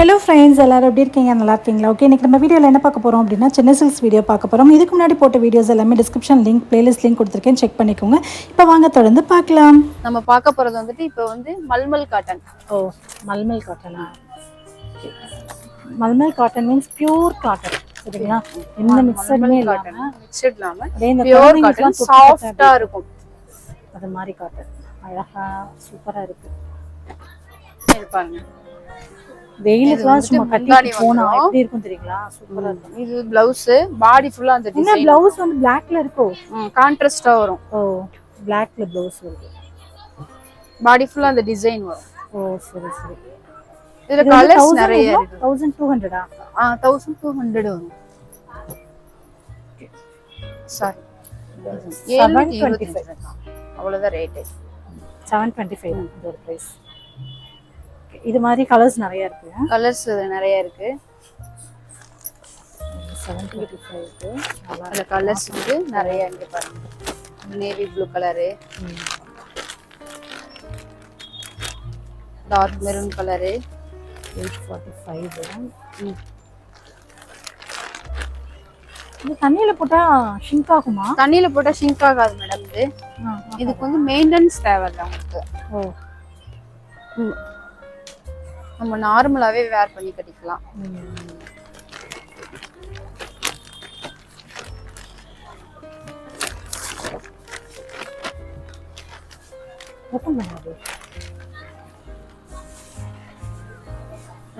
Hello friends எல்லாரும் எப்படி இருக்கீங்க? நல்லா இருக்கீங்களா? ஓகே இன்றைக்கி நம்ம வீடியோவில் என்ன பார்க்க போகிறோம் அப்படின்னா சென்னை சில்க்ஸ் வீடியோ பார்க்க போகிறோம் இதுக்கு முன்னாடி போட்ட வீடியோஸ் எல்லாமே டிஸ்கிரிப்ஷன் லிங்க் பிளேலிஸ்ட் லிங்க் கொடுத்துருக்கேன். செக் பண்ணிக்கோங்க. இப்போ வாங்க தொடர்ந்து பார்க்கலாம். நம்ம பார்க்க போறது வந்துட்டு இப்போ வந்து மல்மல் காட்டன் ஓ மல்மல் காட்டனா mulmul cotton means pure cotton சரிங்களா? எந்த மிக்சடுமே காட்டன் இல்லாமல் மிக்சட் இல்லாம அப்படியே இந்த பியூர் குழந்தைங்களுக்குலாம் காட்டன் தொட்டு தொட்டு சாஃப்டா இருக்கும். அது மாதிரி காட்டன் அழகா சூப்பராக இருக்குது இது பாருங்க. வெயிலுக்குலாம் சும்மா கட்டிட்டு போனா. எப்படி இருக்கும் தெரியுங்களா? சூப்பராக இருக்கும். இது பிளவுஸ் பாடி ஃபுல்லா அந்த டிசைன் பிளவுஸ் வந்து பிளாக்ல இருக்கோ? கான்ட்ராஸ்டா வரும். ஓ பிளாக்ல பிளவுஸ் வருது. பாடி ஃபுல்லா அந்த டிசைன் வரும். ஓ சரி சரி. இதுல கலர்ஸ் நிறைய இருக்கு. தௌசண்ட் டூ ஹண்ட்ரடா ஆ? தௌசண்ட் டூ ஹண்ட்ரட் வரும். சாரி செவன் டுவெண்ட்டி ஃபைவ் அவ்வளவுதான் ரேட்டு செவன் டுவெண்ட்டி ஃபைவ் இதோட ப்ரைஸ் இது மாதிரி கலர்ஸ் நிறைய இருக்கு. கலர்ஸ் நிறைய இருக்கு. அந்த கலர்ஸ் வந்து நிறைய இங்க பாருங்க. Navy blue colour dark maroon colour eight forty five இது தண்ணியில போட்டா ஷிங்க் ஆகுமா? தண்ணியில போட்டா ஷிங்க் ஆகாது மேடம் இது. இதுக்கு வந்து மெயின்டெனன்ஸ் தேவையில்ல உங்களுக்கு. ஓ. நம்ம நார்மலாவே வேர் பண்ணி கட்டிக்கலாம்.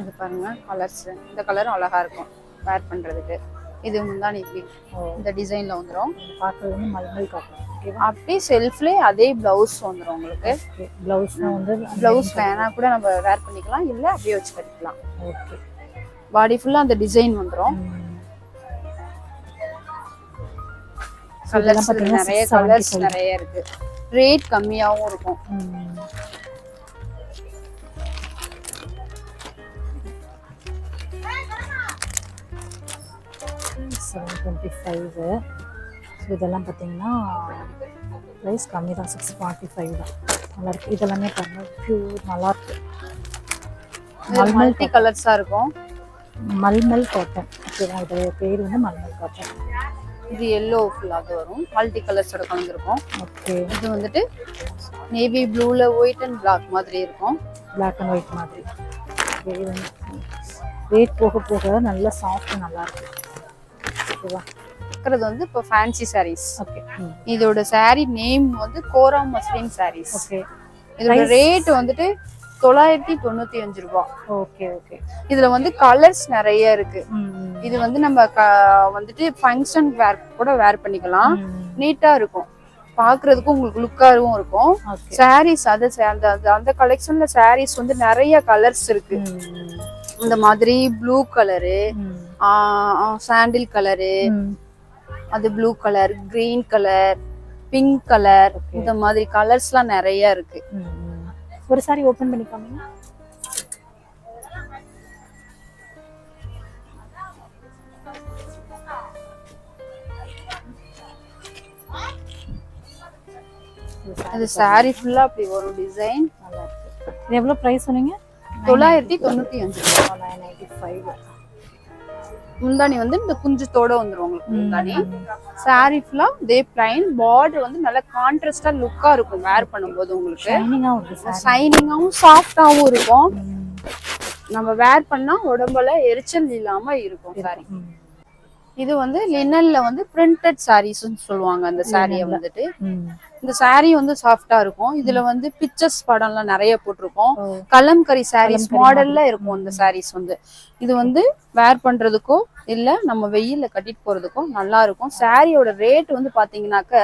இது பாருங்க கலர்ஸ் இந்த கலரும் அழகா இருக்கும் வேர் பண்றதுக்கு. இது முந்தானி இப்படி இந்த டிசைன்ல வந்துரும். பார்க்கறது வந்து மல்மல் காட்டன். ஓகேவா அப்படியே செல்ஃப்லயே அதே பிளவுஸ் வந்துரும் உங்களுக்கு. ஓகே ப்ளவுஸ்லாம் வந்து பிளவுஸ் வேணா கூட நம்ம வேர் பண்ணிக்கலாம் இல்ல அப்படியே வச்சு கட்டிக்கலாம் ஓகே பாடி ஃபுல்லா அந்த டிசைன் வந்துரும். கலர்ஸ் நிறைய 675. கலர்ஸ் நிறைய இருக்கு. ரேட் கம்மியாவும் இருக்கும். செவன் டுவெண்ட்டி ஃபைவ் இதெல்லாம் பார்த்தீங்கன்னா ப்ரைஸ் கம்மி தான். சிக்ஸ் ஃபார்ட்டி ஃபைவ் தான். நல்லா இருக்கு. இதெல்லாமே பாருங்க. பியூர் நல்லா இருக்கு. மல்மல் மல்டி கலர்ஸா இருக்கும்? மல்மல் காட்டன் ஓகேவா இது பேர் வந்து மல்மல் காட்டன் இது எல்லோ ஃபுல்லாக வரும். மல்டி கலர்ஸோட கலந்துருக்கும். ஓகே இது வந்துட்டு நேவி ப்ளூல ஒயிட் அண்ட் பிளாக் மாதிரி இருக்கும். பிளாக் அண்ட் ஒயிட் மாதிரி. வெயிட் போக போக நல்லா சாஃப்ட் நல்லா இருக்கு. ஓகேவா இருக்கிறது வந்து இப்போ ஃபேன்சி sarees. ஓகே இதோட saree நேம் வந்து கோரா மஸ்லின் sarees. ஓகே இதோட ரேட் வந்துட்டு தொள்ளாயிரத்தி தொண்ணூத்தி அஞ்சு ரூபாய் ஓகே ஓகே இதுல வந்து கலர்ஸ் நிறைய இருக்கு. இது வந்து நம்ம வந்துட்டு ஃபங்க்ஷன் வேர் கூட வேர் பண்ணிக்கலாம். நீட்டா இருக்கும். பாக்குறதுக்கும் உங்களுக்கு லுக்காகவும் இருக்கும். சாரீஸ் அது அந்த- அந்த கலெக்ஷன்ல சாரீஸ் வந்து நிறைய கலர்ஸ் இருக்கு. இந்த மாதிரி ப்ளூ கலரு சாண்டில் கலரு அது blue colour green colour pink colour இந்த மாதிரி கலர்ஸ்லாம் நிறைய இருக்கு. ஒரு சாரி ஓபன் பண்ணி காமிங்க. அது saree ஃபுல்லா அப்படி ஒரு டிசைன் நல்லா இருக்கு. இது எவ்வளவு பிரைஸ் சொன்னீங்க? தொள்ளாயிரத்தி தொண்ணூத்தி அஞ்சு. நைன் நைன்டி ஃபைவ் முந்தானி வந்து இந்த குஞ்சத்தோட வந்துரும் உங்களுக்கு முந்தானி saree ஃபுல்லா இதே பிளைன் பார்டர் வந்து நல்ல கான்ட்ராஸ்டா லுக்கா இருக்கும் வேர் பண்ணும்போது உங்களுக்கு. சாரி ஷைனிங்காவும் சாஃப்டாவும் இருக்கும். நம்ம வேர் பண்ணா உடம்புல எரிச்சல் இல்லாம இருக்கும் சாரி இது வந்து லினன்ல வந்து பிரிண்டட் சாரீஸ் சொல்லுவாங்க. அந்த சாரியை வந்துட்டு. இந்த saree வந்து சாஃப்டா இருக்கும். இதுல வந்து பிக்சர்ஸ் படம்லாம் நிறைய போட்டிருக்கோம். கலம்கரி சாரீஸ் மாடல்ல இருக்கும் இந்த சாரீஸ் வந்து. இது வந்து வேர் பண்றதுக்கோ இல்ல நம்ம வெயில்ல கட்டிட்டு போறதுக்கும் நல்லா இருக்கும். சாரியோட ரேட் வந்து பாத்தீங்கன்னாக்க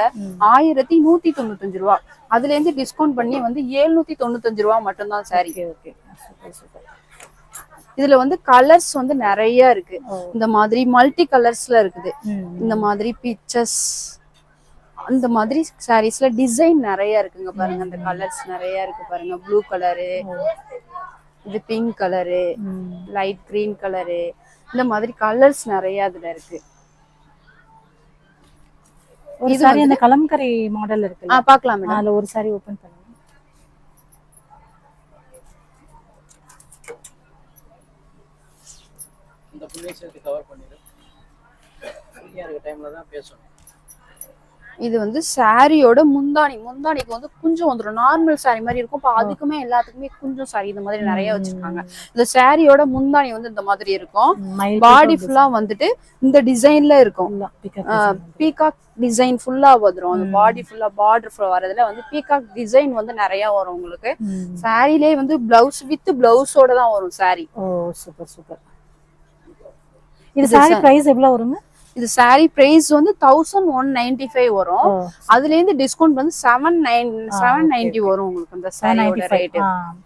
ஆயிரத்தி நூத்தி தொண்ணூத்தஞ்சு ரூபா. அதுல இருந்து டிஸ்கவுண்ட் பண்ணி வந்து ஏழ்நூத்தி தொண்ணூத்தஞ்சு ரூபா மட்டும்தான் sari okay okay. Super super. இதுல வந்து கலர்ஸ் வந்து நிறைய இருக்கு. இந்த மாதிரி மல்டி கலர்ஸ்ல இருக்குது. இந்த மாதிரி பிக்சர்ஸ் அந்த மாதிரி சாரீஸ்ல டிசைன் நிறைய இருக்குங்க பாருங்க. அந்த கலர்ஸ் நிறைய இருக்கு பாருங்க. ப்ளூ கலரு இது pink colour light green colour இந்த மாதிரி கலர்ஸ் நிறைய அதுல இருக்கு. ஒரு சாரி அந்த கலம்கரி மாடல் இருக்குல்ல? ஆ பாக்கலாம் மேடம் அதுல ஒரு சாரி ஓபன் பண்ணுங்க அந்த புண்ணிய சேர்த்து கவர் பண்ணிடு. ஃப்ரீயாக இருக்க டைமில் தான் பேசணும். இது வந்து சாரியோட முந்தானி முந்தானிக்கு வந்து குஞ்சம் வந்துடும் நார்மல் சாரி மாதிரி இருக்கும். இப்போ அதுக்குமே எல்லாத்துக்குமே குஞ்சம் சாரி இந்த மாதிரி நிறைய வச்சிருக்காங்க. இந்த சாரியோட முந்தானி வந்து இந்த மாதிரி இருக்கும். பாடி ஃபுல்லா வந்துட்டு இந்த டிசைன்ல இருக்கும். பீகாக் டிசைன் ஃபுல்லா வந்துடும் அந்த. பாடி ஃபுல்லா பார்டர் ஃபுல்லா வரதுல வந்து பீகாக் டிசைன் வந்து நிறைய வரும் உங்களுக்கு. சாரிலே வந்து பிளவுஸ் வித் பிளவுஸோட தான் வரும் சாரி ஓ சூப்பர் சூப்பர் இது சாரி பிரைஸ் எவ்வளவு வருங்க? இது சாரி பிரைஸ் வந்து தௌசண்ட் ஒன் நைன்டி ஃபைவ் வரும். அதுல இருந்து டிஸ்கவுண்ட் வந்து செவன் நைன் செவன் நைன்டி வரும் உங்களுக்கு அந்த செவன் சாரியோட நைன்டி ரேட் ஃபைவ்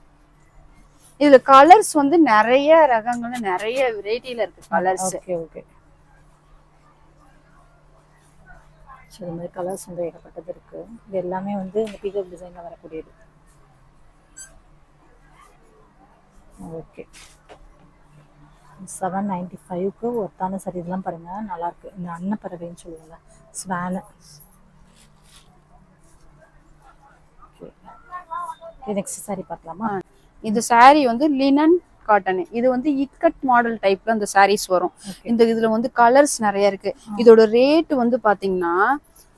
இதுல கலர்ஸ் வந்து நிறைய ரகங்கள் நிறைய வெரைட்டில இருக்கு கலர்ஸ் ஓகே இந்த மாதிரி கலர்ஸ் வந்து ஏகப்பட்டது இருக்கு. இது எல்லாமே வந்து இந்த பீகப் டிசைன்ல வரக்கூடியது. ஓகே. செவன் நைன்டி ஃபைவ்க்கு ஒத்தான சரி இதெல்லாம் பாருங்க. நல்லா இருக்கு இந்த அன்னப்பறவைன்னு சொல்லுவாங்க. ஸ்வேனு நெக்ஸ்ட் சாரி பார்க்கலாமா? இது saree வந்து லினன் காட்டன் இது வந்து இக்கட் மாடல் டைப்ல அந்த sarees வரும். இந்த இதுல வந்து கலர்ஸ் நிறைய இருக்கு. இதோட ரேட் வந்து பாத்தீங்கன்னா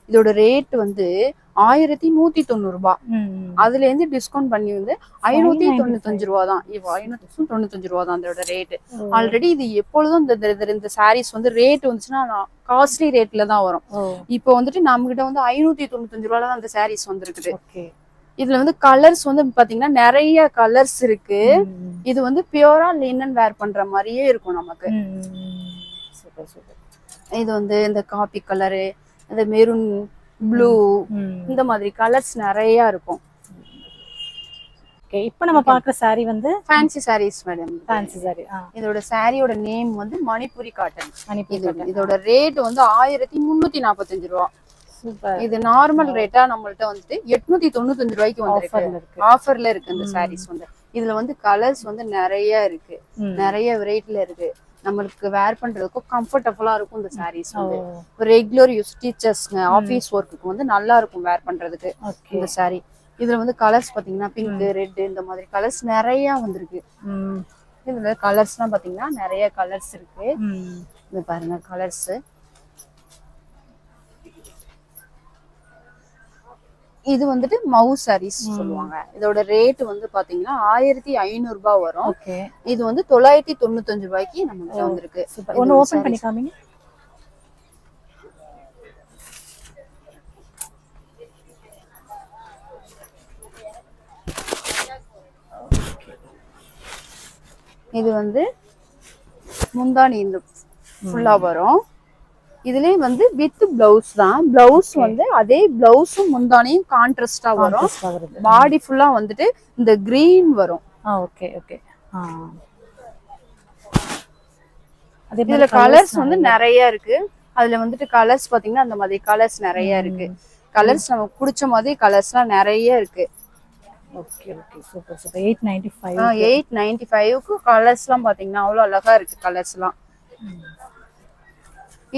இதோட ரேட் வந்து ஆயிரத்தி நூத்தி தொண்ணூறு ரூபாய் அதுல இருந்து டிஸ்கவுண்ட் பண்ணி வந்து ஐநூத்தி தொண்ணூத்தஞ்சு ரூபா தான். ஐநூத்தி தொண்ணூத்தஞ்சு ரூபா தான் அதோட ரேட் ஆல்ரெடி இது எப்பொழுதும் இந்த இந்த- சாரீஸ் வந்து ரேட் வந்துச்சுன்னா காஸ்ட்லி ரேட்ல தான் வரும். இப்போ வந்துட்டு நம்ம கிட்ட வந்து ஐநூத்தி தொண்ணூத்தஞ்சு ரூபால தான் அந்த சாரீஸ் வந்திருக்குது. இதுல வந்து கலர்ஸ் வந்து பாத்தீங்கன்னா நிறைய கலர்ஸ் இருக்கு. இது வந்து பியூரா லினன் வேர் பண்ற மாதிரியே இருக்கும் நமக்கு. இது வந்து இந்த காபி கலரு இந்த மெரூன் ப்ளூ இந்த மாதிரி கலர்ஸ் நிறைய இருக்கும். ஓகே இப்போ நம்ம பார்க்குற saree வந்து ஃபேன்சி சாரீஸ் மேடம் ஃபேன்சி ஆ. இதோட சாரியோட நேம் வந்து மணிப்புரி காட்டன் மணிப்பூர். இதோட ரேட் வந்து ஆயிரத்தி முன்னூத்தி நாற்பத்தஞ்சு ரூபா. சூப்பர். இது நார்மல் ரேட்டா நம்மள்ட்ட வந்துட்டு எட்நூத்தி தொண்ணூத்தஞ்சு ரூபாய்க்கு வந்திருக்கு. ஆஃபர்ல இருக்கு இந்த சாரீஸ் வந்து. இதுல வந்து கலர்ஸ் வந்து நிறைய இருக்கு. நிறைய வெரைட்டில இருக்கு. நம்மளுக்கு வேர் பண்றதுக்கும் கம்ஃபர்டபுளா இருக்கும் இந்த சாரீஸ் வந்து. ரெகுலர் யூஸ் டீச்சர்ஸ்ங்க ஆபீஸ் ஒர்க்குக்கு வந்து நல்லா இருக்கும் வேர் பண்றதுக்கு இந்த சாரி இதுல வந்து கலர்ஸ் பாத்தீங்கன்னா பிங்க் ரெட் இந்த மாதிரி கலர்ஸ் நிறைய வந்திருக்கு. இதுல கலர்ஸ்லாம் பாத்தீங்கன்னா நிறைய கலர்ஸ் இருக்கு. இது பாருங்க கலர்ஸ் இது வந்துட்டு மவு சாரீஸ் சொல்லுவாங்க. இதோட ரேட் வந்து பாத்தீங்கன்னா ஆயிரத்தி ஐநூறு ரூபாய் வரும். இது வந்து தொள்ளாயிரத்தி தொண்ணூத்தஞ்சு ரூபாய்க்கு நம்மகிட்ட வந்திருக்கு. ஒரு ஓப்பன் பண்ணி. காமிங்க இது வந்து முந்தானி இந்த ஃபுல்லா வரும். இதுலயே வந்து வித் பிளவுஸ் தான். பிளவுஸ் வந்து அதே பிளவுஸும் முந்தானியும் கான்ட்ராஸ்டா வரும். பாடி ஃபுல்லா வந்துட்டு இந்த கிரீன் வரும். ஓகே ஓகே இதுல கலர்ஸ் வந்து நிறைய இருக்கு. அதுல வந்துட்டு கலர்ஸ் பாத்தீங்கன்னா அந்த மாதிரி கலர்ஸ் நிறைய இருக்கு. கலர்ஸ் நமக்கு பிடிச்ச மாதிரி கலர்ஸ்லாம் நிறைய இருக்கு. Okay okay super super eight ninety five eight ninety ஃபைவ்க்கு கலர்ஸ்லாம் பாத்தீங்கன்னா அவ்வளோ அழகா இருக்கு கலர்ஸ்லாம்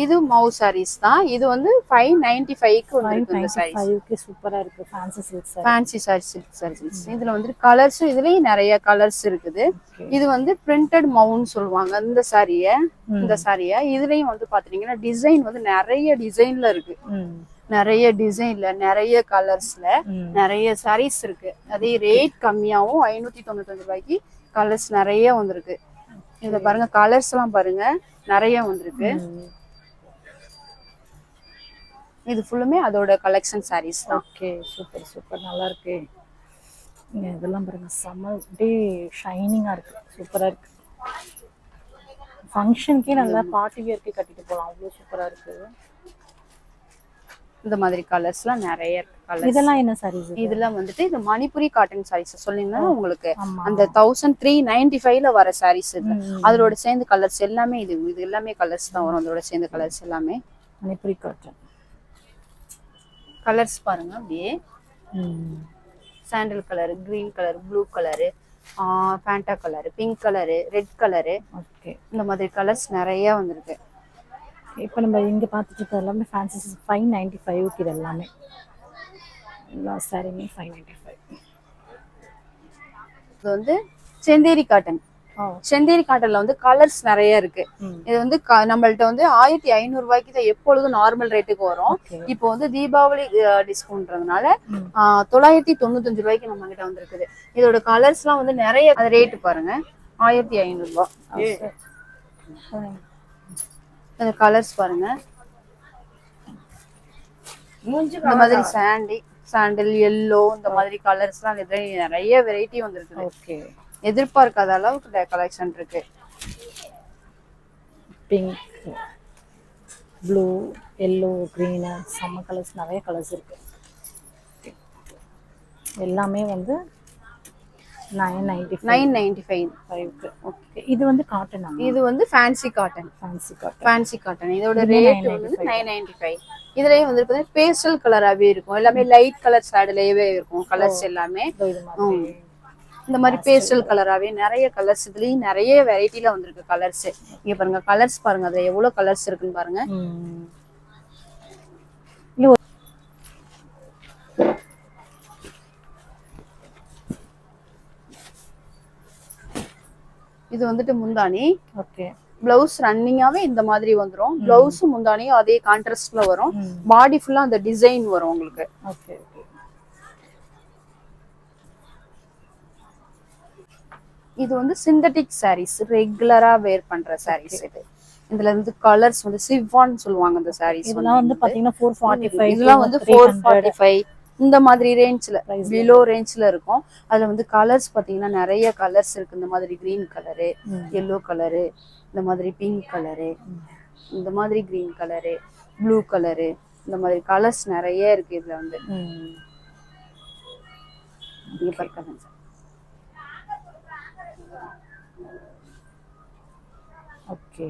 இது மவு சாரீஸ் தான். இது வந்து ஃபைவ் நைன்டி ஃபைவ்க்கு இந்த நைன்டி சாரீஸ் சூப்பராக இருக்கு. Fancy silk sari fancy sari silk saris இதுல வந்துட்டு கலர்ஸும் இதுலயும் நிறைய கலர்ஸ் இருக்குது. இது வந்து பிரிண்டட் மவுன்னு சொல்லுவாங்க. இந்த சாரிய இந்த சாரிய இதுலயும் வந்து பாத்தீங்கன்னா டிசைன் வந்து நிறைய டிசைன்ல இருக்கு. நிறைய டிசைன்ல நிறைய கலர்ஸ்ல நிறைய சாரீஸ் இருக்கு. அதே ரேட் கம்மியாவும் ஐநூத்தி தொண்ணூத்தஞ்சு ரூபாய்க்கு கலர்ஸ் நிறைய வந்திருக்கு. இதுல பாருங்க கலர்ஸ் எல்லாம் பாருங்க நிறைய வந்திருக்கு. இது ஃபுல்லுமே அதோட கலெக்ஷன் சாரீஸ் தான். ஓகே சூப்பர் சூப்பர் நல்லா இருக்கு இங்க இதெல்லாம் பாருங்க செம்ம அப்படியே ஷைனிங்காக இருக்கு. சூப்பராக இருக்கு. ஃபங்க்ஷனுக்கே நல்லா பார்ட்டி வியர்க்கே கட்டிட்டு போகலாம் அவ்வளோ சூப்பராக இருக்கு. இந்த மாதிரி கலர்ஸ்லாம் நிறைய கலர்ஸ் இதெல்லாம் என்ன சாரீஸ் இதெல்லாம் வந்துட்டு இது மணிப்புரி காட்டன் சாரீஸ் சொன்னீங்கன்னா உங்களுக்கு அந்த தௌசண்ட் த்ரீ நைன்டி ஃபைவ்ல வர சாரீஸ் இது. அதோட சேர்ந்து கலர்ஸ் எல்லாமே இது இது எல்லாமே கலர்ஸ் தான் வரும். அதோட சேர்ந்து கலர்ஸ் எல்லாமே. மணிப்புரி காட்டன் கலர்ஸ் பாருங்க அப்படியே. Sandal colour green colour blue colour Fanta colour pink colour red colour okay. இந்த மாதிரி கலர்ஸ் நிறைய வந்திருக்கு. இப்போ நம்ம இங்கே பார்த்துட்டு எல்லாமே ஃபேன்சி ஃபைவ் நைன்டி ஃபைவ்க்கு இது எல்லாமே. எல்லா சாரியுமே ஃபைவ் நைன்டி ஃபைவ் இது வந்து செந்தேரி காட்டன் செந்தேரி காட்டன்ல வந்து கலர்ஸ் நிறைய இருக்கு. இது வந்து நம்மள்ட்ட வந்து ஆயிரத்தி ஐநூறு ரூபாய்க்கு தான் எப்பொழுதும் நார்மல் ரேட்டுக்கு வரும். இப்போ வந்து தீபாவளி டிஸ்கவுண்ட்றதுனால. தொள்ளாயிரத்தி தொண்ணூத்தஞ்சு ரூபாய்க்கு நம்ம கிட்ட வந்திருக்குது. இதோட கலர்ஸ் எல்லாம் வந்து நிறைய ரேட் பாருங்க. ஆயிரத்தி ஐநூறு ரூபாய் இந்த கலர்ஸ் பாருங்க. இந்த மாதிரி சாண்டி சாண்டில் எல்லோ இந்த மாதிரி கலர்ஸ் எல்லாம் நிறைய வெரைட்டி வந்திருக்குது. ஓகே எதிர்பார்க்காத அளவுக்கு கலெக்ஷன் இருக்கு. பிங்க் ப்ளூ எல்லோ க்ரீனு செம்ம கலர்ஸ் நிறைய கலர்ஸ் இருக்கு. எல்லாமே வந்து nine ninety nine ninety five ஃபைவ்க்கு ஓகே இது வந்து காட்டனா இது வந்து fancy cotton fancy cotton fancy cotton இதோட ரேட் வந்து நைன் நைன்டி ஃபைவ் இதுலயே வந்து பார்த்தீங்கன்னா பேஸ்டல் கலராகவே இருக்கும். எல்லாமே லைட் கலர் ஷேடுலயே இருக்கும். கலர்ஸ் எல்லாமே. இந்த மாதிரி பேஸ்டல் கலராகவே நிறைய கலர்ஸ் இதுலயும் நிறைய வெரைட்டில வந்திருக்கு கலர்ஸ் இங்க பாருங்க கலர்ஸ் பாருங்க அதுல எவ்வளவு கலர்ஸ் இருக்குன்னு பாருங்க. இது வந்துட்டு முந்தானி ஓகே. பிளவுஸ் ரன்னிங்காவே இந்த மாதிரி வந்துரும். பிளவுஸும் முந்தானியும் அதே கான்ட்ராஸ்ட்ல வரும். பாடி ஃபுல்லா அந்த டிசைன் வரும் உங்களுக்கு. இது வந்து சிந்தட்டிக் சாரீஸ் ரெகுலரா வேர் பண்ற சாரீஸ் இது. இதுல இருந்து கலர்ஸ் வந்து சிவான் சொல்லுவாங்க இந்த சாரீஸ் இதெல்லாம் வந்து. பாத்தீங்கன்னா ஃபோர் ஃபார்ட்டி ஃபைவ் இதெல்லாம் வந்து ஃபோர் ஃபார்ட்டி ஃபைவ் இந்த மாதிரி ரேஞ்ச்ல பிலோ ரேஞ்ச்ல இருக்கும். அதுல வந்து கலர்ஸ் பாத்தீங்கன்னா நிறைய கலர்ஸ் இருக்கு. இந்த மாதிரி கிரீன் கலரு எல்லோ கலரு இந்த மாதிரி பிங்க் கலரு இந்த மாதிரி கிரீன் கலரு ப்ளூ கலரு இந்த மாதிரி கலர்ஸ் நிறைய இருக்கு இதுல வந்து. இங்க பாருங்க ஓகே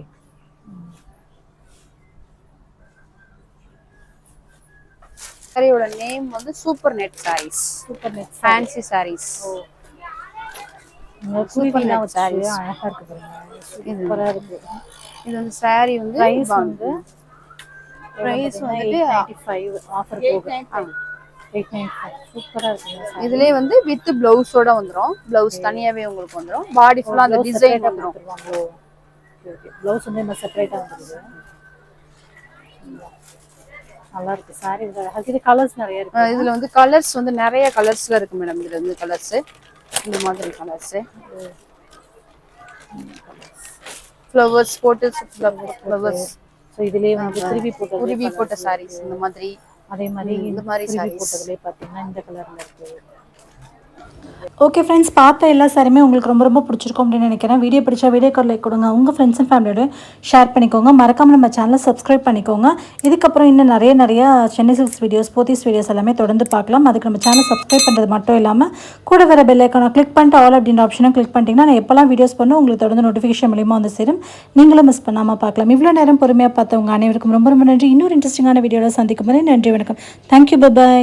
சாரியோட நேம் வந்து super net saris super net fancy saris. அழகா இருக்கு சூப்பரா இருக்கு. இது வந்து சாரி வந்து பிரைஸ் வந்து பிரைஸ் ஃபைவ் ஆஃபர் ஃபைவ் சூப்பரா இருக்குங்க இதுலயே வந்து வித் பிளவுஸோட வந்துரும். பிளவுஸ் தனியாவே உங்களுக்கு வந்துரும். பாடி ஃபுல்லா அந்த டிசைன் வந்துரும். கொடுத்துருவாங்களோ? ஓகே ஓகே ப்ளவுஸ் வந்து இந்த செப்பரேட்டாக வந்துருது. நல்லா இருக்கு. சாரி இது கலர்ஸ் நிறைய இருக்கு. இதுல வந்து கலர்ஸ் வந்து நிறைய கலர்ஸ்ல இருக்கு மேடம் இதுல வந்து கலர்ஸ் இந்த மாதிரி கலர்ஸ் ஃப்ளவர்ஸ் போட்டு ஃப்ளவர்ஸ் ஸோ இதுலயே வந்து திருவி போட்டது உருவி போட்ட சாரீஸ் இந்த மாதிரி. அதே மாதிரி இந்த மாதிரி திருவி sarees. போட்டதுலேயே பார்த்தீங்கன்னா இந்த கலர்ல இருக்கு. ஓகே ஃப்ரெண்ட்ஸ் பார்த்த எல்லா சாரியுமே உங்களுக்கு ரொம்ப ரொம்ப பிடிச்சிருக்கும் அப்படின்னு நினைக்கிறேன். வீடியோ பிடிச்சா வீடியோ லைக் கொடுங்க. உங்கள் ஃப்ரெண்ட்ஸ் அண்ட் ஃபேமிலியோட ஷேர் பண்ணிக்கோங்க. மறக்காமல் நம்ம சேனலை சப்ஸ்கிரைப் பண்ணிக்கோங்க. இதுக்கப்புறம் இன்னும் நிறைய நிறைய Chennai Silks videos Pothys videos எல்லாமே தொடர்ந்து பார்க்கலாம். அதுக்கு நம்ம சேனல் சப்ஸ்கிரைப் பண்ணுறது மட்டும் இல்லாமல் கூட வர பெல் ஐக்கானை கிளிக் பண்ணிட்டு ஆல் அப்படின்ற ஆப்ஷனும் கிளிக் பண்ணிட்டீங்கன்னா நான் எப்போல்லாம் வீடியோஸ் பண்ணோம் உங்களுக்கு தொடர்ந்து நோட்டிஃபிகேஷன் மூலியமாக வந்து சேரும். நீங்களும் மிஸ் பண்ணாமல் பார்க்கலாம். இவ்வளோ நேரம் பொறுமையாக பார்த்தவங்க அனைவருக்கும் ரொம்ப ரொம்ப நன்றி. இன்னொரு இன்ட்ரெஸ்டிங்கான வீடியோவில் சந்திக்கும் போது நன்றி வணக்கம். Thank you bye bye